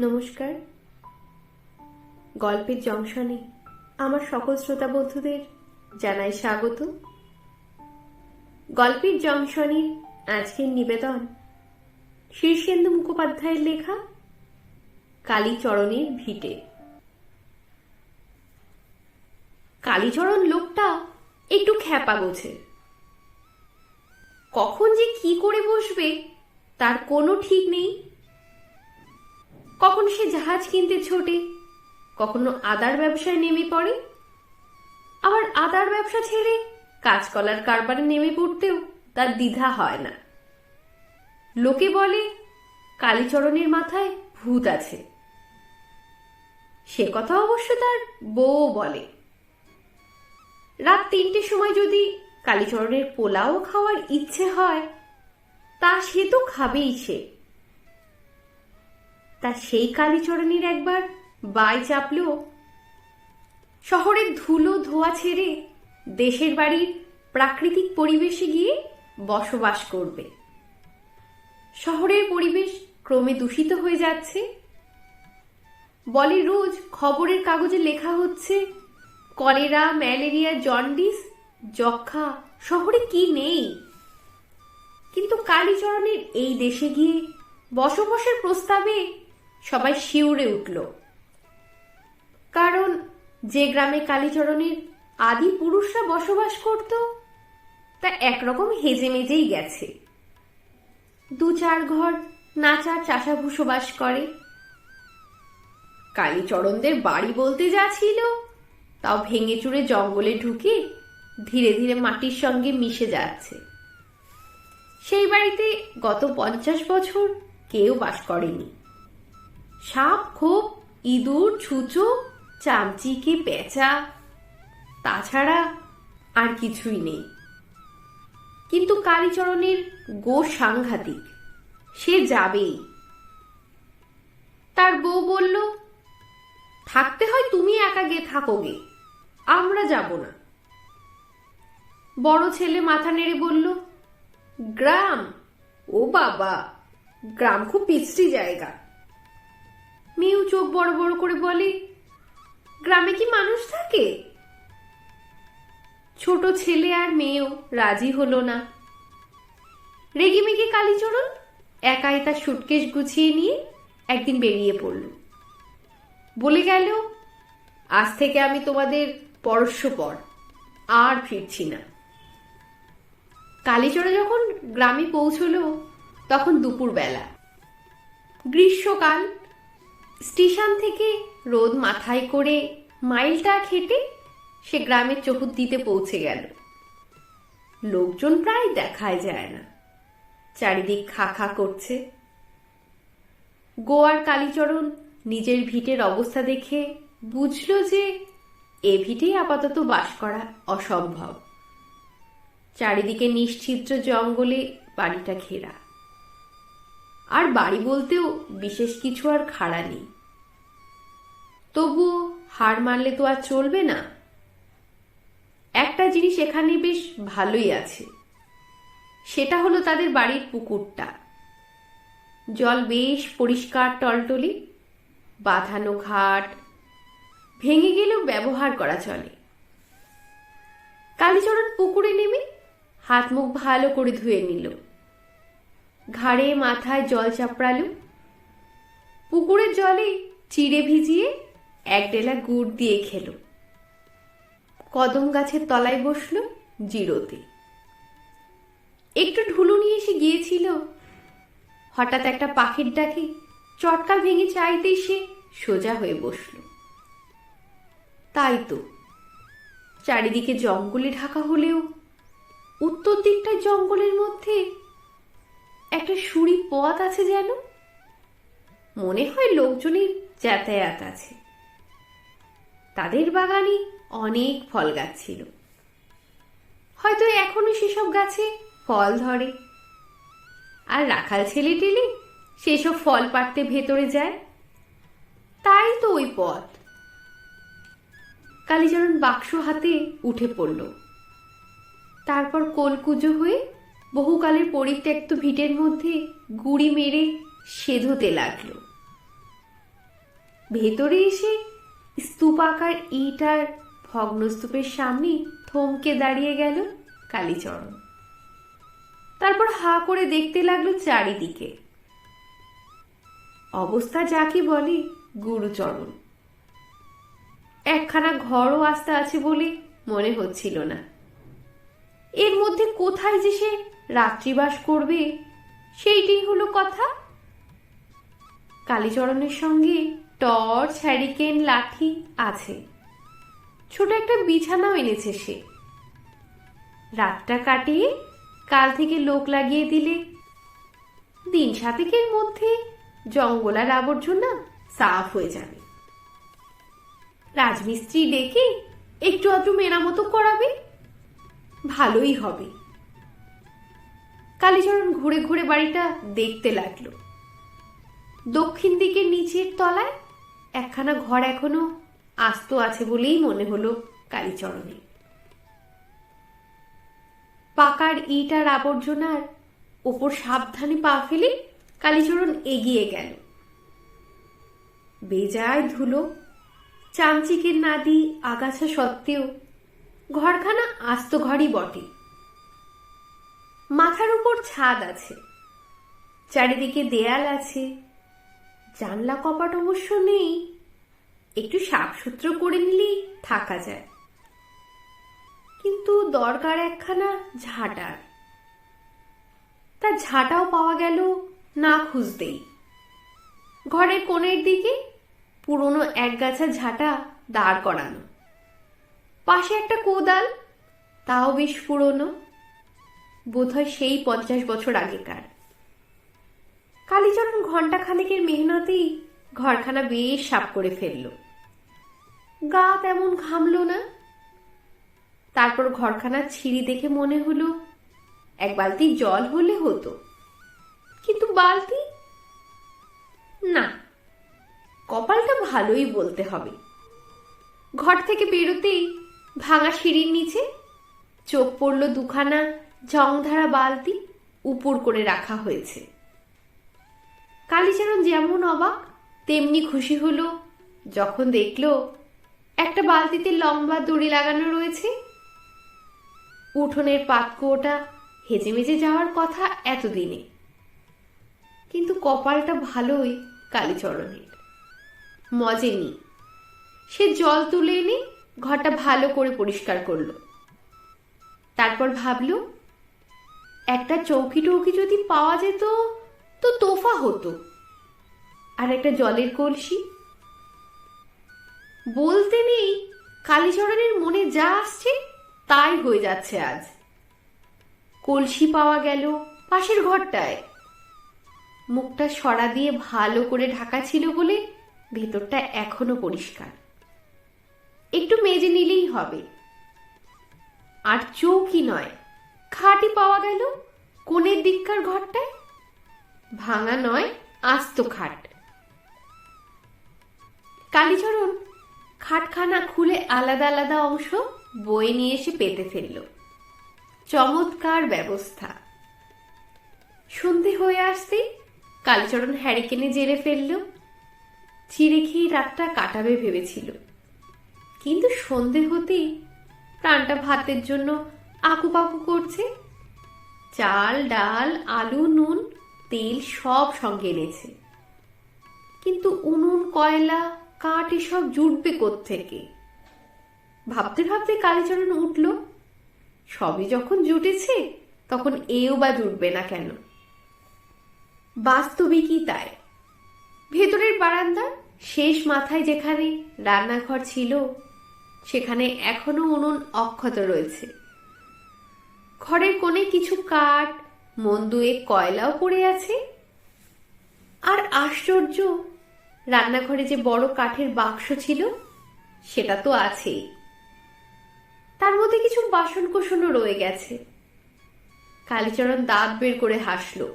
নমস্কার। গল্পের জংশনে আমার সকল শ্রোতা বন্ধুদের জানাই স্বাগত। গল্পের জংশনের আজকের নিবেদন শীর্ষেন্দু মুখোপাধ্যায়ের লেখা, কালীচরণের ভিটে। কালীচরণ লোকটা একটু খ্যাপা গোছের। কখন যে কি করে বসবে তার কোনো ঠিক নেই। কখন সে জাহাজ কিনতে ছোটে, কখনো আদার ব্যবসায় নেমে পড়ে। আবার আদার ব্যবসা ছেড়ে কাঁচকলার কারবারে নেমে পড়তেও তার দ্বিধা হয় না। লোকে বলে, কালীচরণের মাথায় ভূত আছে। সে কথা অবশ্য তার বউ বলে। রাত তিনটের সময় যদি কালীচরণের পোলাও খাওয়ার ইচ্ছে হয়, তা সে তো খাবেই সে। তা সেই কালীচরণের একবার বাই চাপলেও শহরের ধুলো ধোয়া ছেড়ে দেশের বাড়ির প্রাকৃতিক পরিবেশে গিয়ে বসবাস করবে। শহরের পরিবেশ ক্রমে দূষিত হয়ে যাচ্ছে। বলে রোজ খবরের কাগজে লেখা হচ্ছে, কলেরা, ম্যালেরিয়া, জন্ডিস যক্ষা শহরে কি নেই? কিন্তু কালীচরণের এই দেশে গিয়ে বসবাসের প্রস্তাবে সবাই শিউরে উঠল। কারণ যে গ্রামে কালীচরণের আদি পুরুষরা বসবাস করত তা একরকম হেজে মেজেই গেছে। দু চার ঘর নাচার চাষা বসবাস করে। কালীচরণদের বাড়ি বলতে যা ছিল তাও ভেঙে চুরে জঙ্গলে ঢুকে ধীরে ধীরে মাটির সঙ্গে মিশে যাচ্ছে। সেই বাড়িতে গত পঞ্চাশ বছর কেউ বাস করেনি। সাপ খোপ ইঁদুর, ছুঁচো, চামচিকে, পেঁচা, তাছাড়া আর কিছুই নেই। কিন্তু কালীচরণের গো সাংঘাতিক, সে যাবেই। তার বউ বলল, থাকতে হয় তুমি একা গে থাকো গে আমরা যাব না। বড় ছেলে মাথা নেড়ে বলল, গ্রাম, ও বাবা, গ্রাম খুব পিছড়ি জায়গা। মেয়েও চোখ বড় বড় করে বলে, গ্রামে কি মানুষ থাকে? ছোট ছেলে আর মেয়েও রাজি হলো না। রেগে মেগে কালীচরণ একাই তার সুটকেস গুছিয়ে নিয়ে একদিন বেরিয়ে পড়ল। বলে গেল, আজ থেকে আমি তোমাদের পরস্যপর আর ফিরছি না। কালীচড়া যখন গ্রামে পৌঁছলো, তখন দুপুরবেলা। গ্রীষ্মকাল স্টেশন থেকে রোদ মাথায় করে মাইলটা খেটে সে গ্রামের চতুর্দিতে পৌঁছে গেল। লোকজন প্রায় দেখাই যায় না। চারিদিক খা খা করছে। গোয়ার কালীচরণ নিজের ভিটের অবস্থা দেখে বুঝল যে এ ভিটেই আপাতত বাস করা অসম্ভব। চারিদিকে নিশ্চিদ্র জঙ্গলে বাড়িটা ঘেরা। আর বাড়ি বলতেও বিশেষ কিছু আর খাড়া নেই। তবুও হার মারলে তো আর চলবে না। একটা জিনিস এখানে বেশ ভালোই আছে। সেটা হলো তাদের বাড়ির পুকুরটা। জল বেশ পরিষ্কার টলটলি, বাঁধানো ঘাট, ভেঙে গেলেও ব্যবহার করা চলে। কালীচরণ পুকুরে নেমে হাত মুখ ভালো করে ধুয়ে নিল। ঘাড়ে মাথায় জল চাপড়ালো। পুকুরের জলে চিড়ে ভিজিয়ে এক ডেলা গুড় দিয়ে খেল। কদম গাছের তলায় বসল জিরোতে। একটু ঢুলু নিয়ে এসে গিয়েছিল। হঠাৎ একটা পাখির ডাকে চটকা ভেঙে চাইতেই সে সোজা হয়ে বসল। তাই তো চারিদিকে জঙ্গলে ঢাকা হলেও উত্তর দিকটায় জঙ্গলের মধ্যে একটা সুরি পথ আছে যেন? মনে হয় লোকজনের যাতায়াত আছে। তাদের বাগানে অনেক ফল গাছ ছিল। হয়তো এখনও সেসব গাছে ফল ধরে। আর রাখাল ছেলে টেলে সেসব ফল পাড়তে ভেতরে যায়। তাই তো ওই পথ। কালীচরণ বাক্স হাতে উঠে পড়ল। তারপর কোলকুজো হয়ে বহুকালের পরিত্যক্ত ভিটের মধ্যে গুড়ি মেরে সেধোতে লাগল। ভেতরে এসে স্তূপাকার ইট আর ভগ্নস্তূপের সামনে থমকে দাঁড়িয়ে গেল কালীচরণ। তারপর হা করে দেখতে লাগল চারিদিকে। অবস্থা যাকে বলে গুরুচরণ। একখানা ঘরও আস্তে আছে বলে মনে হচ্ছিল না। এর মধ্যে কোথায় যে সে রাত্রিবাস করবে, সেইটাই হলো কথা। কালীচরণের সঙ্গে টর্চ, হ্যারিকেন, লাঠি আছে। ছোট একটা বিছানাও এনেছে সে। রাতটা কাটিয়ে কাল থেকে লোক লাগিয়ে দিলে। দিন সাতেকের মধ্যে জঙ্গল আর আবর্জনা সাফ হয়ে যাবে। রাজমিস্ত্রি ডেকে একটু আধটু মেরামতো করাবে। ভালোই হবে। কালীচরণ ঘুরে ঘুরে বাড়িটা দেখতে লাগল। দক্ষিণ দিকের নিচের তলায় একখানা ঘর এখনও আস্ত আছে বলেই মনে হলো কালীচরণে পাকার ইট আর আবর্জনার ওপর সাবধানে পা ফেলে কালীচরণ এগিয়ে গেল। বেজায় ধুলো, চামচিকের নাদি আগাছা সত্ত্বেও ঘরখানা আস্ত ঘরই বটে। মাথার উপর ছাদ আছে। চারিদিকে দেয়াল আছে। জানলা কপাট অবশ্য নেই। একটু সাফসূত্র করে নিলেই থাকা যায়। কিন্তু দরকার একখানা ঝাঁটার তা ঝাঁটাও পাওয়া গেল না খুঁজতেই। ঘরের কোণের দিকে পুরনো একগাছা ঝাঁটা দাঁড় করানো। পাশে একটা কোদাল, তাও বেশ পুরনো। বোধহয় সেই পঞ্চাশ বছর আগেকার। কালীচরণ ঘণ্টা খানেকের মেহনতেই ঘরখানা বেশ সাফ করে ফেলল। গা তেমন ঘামলো না। তারপর ঘরখানা ছিঁড়ি দেখে মনে হলো, এক বালতি জল হলে হতো। কিন্তু বালতি? না, কপালটা ভালোই বলতে হবে। ঘর থেকে বেরোতেই ভাঙা সিঁড়ির নিচে চোখ পড়ল দুখানা জংধারা বালতি উপর করে রাখা হয়েছে। কালীচরণ যেমন অবাক, তেমনি খুশি হলো। যখন দেখল একটা বালতিতে লম্বা দড়ি লাগানো রয়েছে, উঠোনের পাতকুয়োটা হেজে মেজে যাওয়ার কথা এতদিনে। কিন্তু কপালটা ভালোই কালীচরণের। মজেনি সে জল তুলে এনে ঘরটা ভালো করে পরিষ্কার করল। তারপর ভাবলো একটা চৌকি টৌকি যদি পাওয়া যেত, তো তোফা হতো। আর একটা জলের কলসি। বলতে নেই, কালীচরণের মনে যা আসছে, তাই হয়ে যাচ্ছে আজ। কলসি পাওয়া গেল পাশের ঘরটায়। মুখটা সরা দিয়ে ভালো করে ঢাকা ছিল বলে ভেতরটা এখনও পরিষ্কার। একটু মেজে নিলেই হবে। আর চৌকি নয় খাটই পাওয়া গেল কোণের দিককার ঘরটায়। ভাঙা নয়, আস্ত খাট। কালীচরণ খাটখানা খুলে আলাদা আলাদা অংশ বয়ে নিয়ে এসে পেতে ফেলল। চমৎকার ব্যবস্থা। সন্ধে হয়ে আসতেই কালীচরণ হ্যারিকেনে জেলে ফেলল। চিড়ে খেয়ে রাতটা কাটাবে ভেবেছিল। কিন্তু সন্ধে হতেই প্রাণটা ভাতের জন্য আকুপাকু করছে। চাল, ডাল, আলু, নুন, তেল সব সঙ্গে এনেছে। কিন্তু উনুন, কয়লা, কাঠ এসব জুটবে থেকে ভাবতে ভাবতে কালীচরণ উঠল, সবই যখন জুটেছে, তখন এও বা জুটবে না কেন? বাস্তবিকই তাই? ভেতরের বারান্দা শেষ মাথায় যেখানে রান্নাঘর ছিল, সেখানে এখনও উনুন অক্ষত রয়েছে। ঘরের কোণে কিছু কাঠ, মন দুয়ে কয়লাও পড়ে আছে। আর আশ্চর্য, রান্নাঘরে যে বড় কাঠের বাক্স ছিল, সেটা তো আছেই। তার মধ্যে কিছু বাসন কোষণও রয়ে গেছে। কালীচরণ দাঁত বের করে হাসল।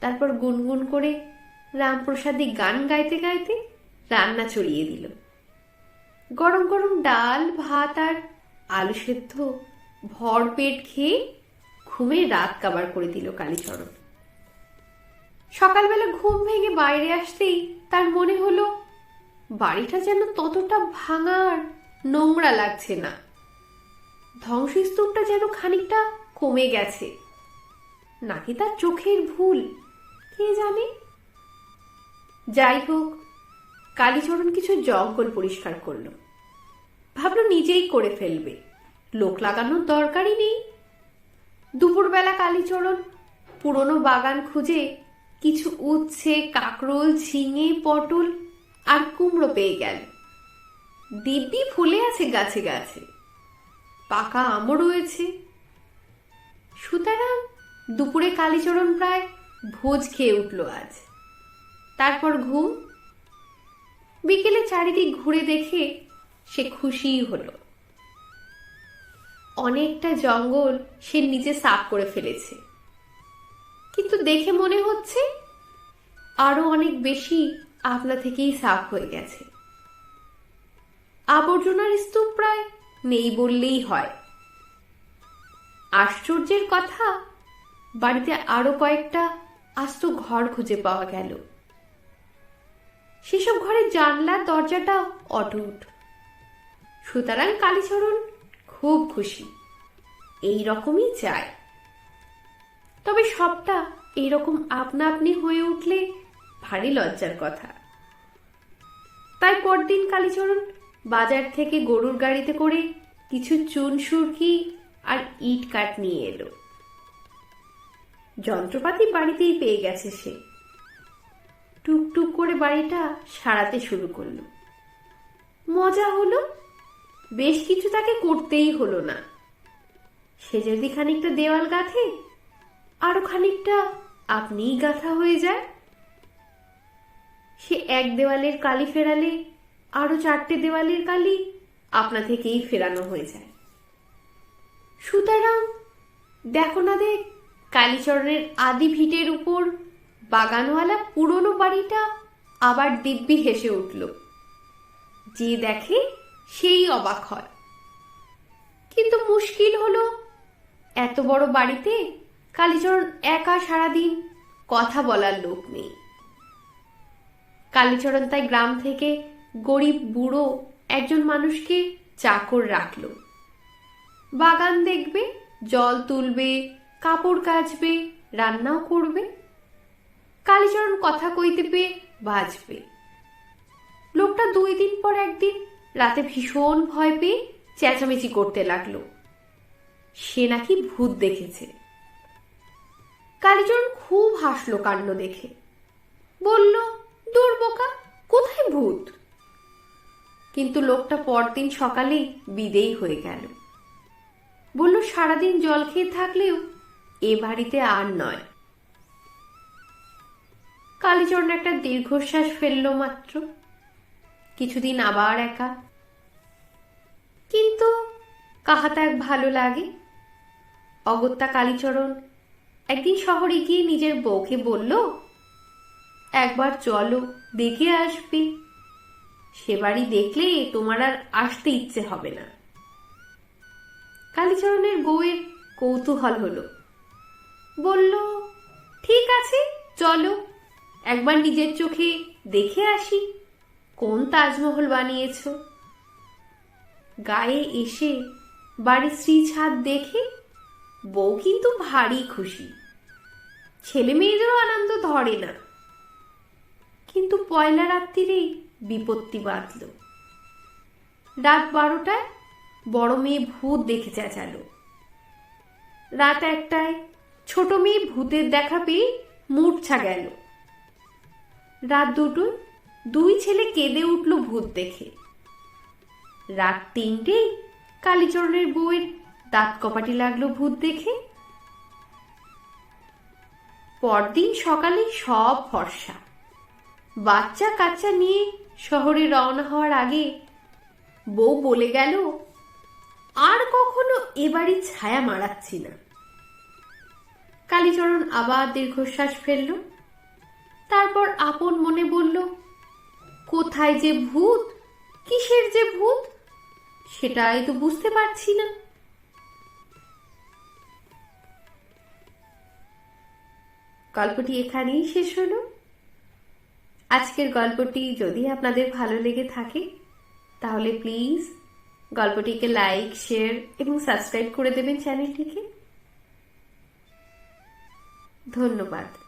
তারপর গুনগুন করে রামপ্রসাদী গান গাইতে গাইতে রান্না চড়িয়ে দিল। গরম গরম ডাল, ভাত আর আলু সেদ্ধ ভর পেট খেয়ে ঘুমে রাত কাবার করে দিল কালীচরণ। সকালবেলা ঘুম ভেঙে বাইরে আসতেই তার মনে হলো, বাড়িটা যেন ততটা ভাঙার নোংরা লাগছে না। ধ্বংসস্তূপটা যেন খানিকটা কমে গেছে। নাকি তার চোখের ভুল, কে জানে? যাই হোক, কালীচরণ কিছু জঙ্গল পরিষ্কার করল। ভাবলো নিজেই করে ফেলবে। লোক লাগানোর দরকারই নেই। দুপুরবেলা কালীচরণ পুরনো বাগান খুঁজে কিছু উচ্ছে, কাকরোল, ঝিঙে, পটল আর কুমড়ো পেয়ে গেল। দিব্যি ফুলে আছে গাছে গাছে। পাকা আমও রয়েছে। সুতরাং দুপুরে কালীচরণ প্রায় ভোজ খেয়ে উঠল আজ। তারপর ঘুম। বিকেলে চারিদিক ঘুরে দেখে সে খুশিই হলো। অনেকটা জঙ্গল সে নিজে সাফ করে ফেলেছে। কিন্তু দেখে মনে হচ্ছে আরও অনেক বেশি আপনা থেকেই সাফ হয়ে গেছে। আবর্জনার স্তূপ প্রায় নেই বললেই হয়। আশ্চর্যের কথা, বাড়িতে আরও কয়েকটা আস্ত ঘর খুঁজে পাওয়া গেল। সেসব ঘরের জানলা দরজাটা অটুট। সুতরাং কালীচরণ খুব খুশি। এই রকমই চায়। তবে সবটা এইরকম আপনা আপনি হয়ে উঠলে ভারী লজ্জার কথা। তাই পরদিন কালীচরণ বাজার থেকে গরুর গাড়িতে করে কিছু চুন, সুরকি আর ইট কাঠ নিয়ে এলো। যন্ত্রপাতি বাড়িতেই পেয়ে গেছে সে। টুকটুক করে বাড়িটা সারাতে শুরু করল। মজা হলো বেশ কিছু তাকে করতেই হলো না। সে যদি খানিকটা দেওয়াল গাঁথে, আরও খানিকটা আপনিই গাঁথা হয়ে যায় সে এক দেওয়ালের কালি ফেরালে, আরও চারটে দেওয়ালের কালি আপনা থেকেই ফেরানো হয়ে যায়। সুতরাং দেখো না দেখ, কালীচরণের আদি ভিটের উপর বাগানওয়ালা পুরনো বাড়িটা আবার দিব্যি হেসে উঠল। যে দেখে সেই অবাক হয়। কিন্তু মুশকিল হলো, এত বড় বাড়িতে কালীচরণ একা সারাদিন কথা বলার লোক নেই। কালীচরণ তাই গ্রাম থেকে গরিব বুড়ো একজন মানুষকে চাকর রাখল। বাগান দেখবে, জল তুলবে, কাপড় কাচবে, রান্নাও করবে। কালীচরণ কথা কইতে পেয়ে বাজবে লোকটা দুই দিন পর একদিন রাতে ভীষণ ভয় পেয়ে চেঁচামেচি করতে লাগল। সে নাকি ভূত দেখেছে। কালীচরণ খুব হাসলো কাণ্ড দেখে। বলল, দূর বোকা, কোথায় ভূত? কিন্তু লোকটা পরদিন সকালেই বিদেই হয়ে গেল। বলল, সারাদিন জল খেয়ে থাকলেও এ বাড়িতে আর নয়। কালীচরণ একটা দীর্ঘশ্বাস ফেলল মাত্র। কিছুদিন আবার একা কিন্তু কাহাতা এক ভালো লাগে? অগত্যা কালীচরণ একদিন শহরে গিয়ে নিজের বউকে বলল, একবার চলো, দেখে আসবে। সে বাড়ি দেখলে তোমার আর আসতে ইচ্ছে হবে না। কালীচরণের বউয়ের কৌতূহল হলো। বলল, ঠিক আছে, চলো, একবার নিজের চোখে দেখে আসি, কোন তাজমহল বানিয়েছ? গায়ে এসে বাড়ির শ্রী ছাদ দেখে বউ কিন্তু ভারী খুশি। ছেলে মেয়েদেরও আনন্দ ধরে না। কিন্তু পয়লা রাত্রিরেই বিপত্তি বাঁধল। রাত বারোটায় বড় মেয়ে ভূত দেখে চেঁচালো। রাত একটায় ছোট মেয়ে ভূতের দেখা পেয়ে মূর্ছা গেল। রাত দুটো দুই ছেলে কেঁদে উঠল ভূত দেখে। রাত তিনটে কালীচরণের বউয়ের দাঁত কপাটি লাগল ভূত দেখে। পরদিন সকালে সব ফর্সা। বাচ্চা কাচ্চা নিয়ে শহরে রওনা হওয়ার আগে বউ বলে গেল, আর কখনো এ বাড়ির ছায়া মারাচ্ছি না। কালীচরণ আবার দীর্ঘশ্বাস ফেলল। তারপর আপন মনে বলল, কোথায় যে ভূত? কিসের যে ভূত? সেটাই তো বুঝতে পারছি না। গল্পটি এখানেই শেষ হলো। আজকের গল্পটি যদি আপনাদের ভালো লেগে থাকে, তাহলে প্লিজ গল্পটিকে লাইক, শেয়ার এবং সাবস্ক্রাইব করে দেবেন চ্যানেলটিকে। ধন্যবাদ।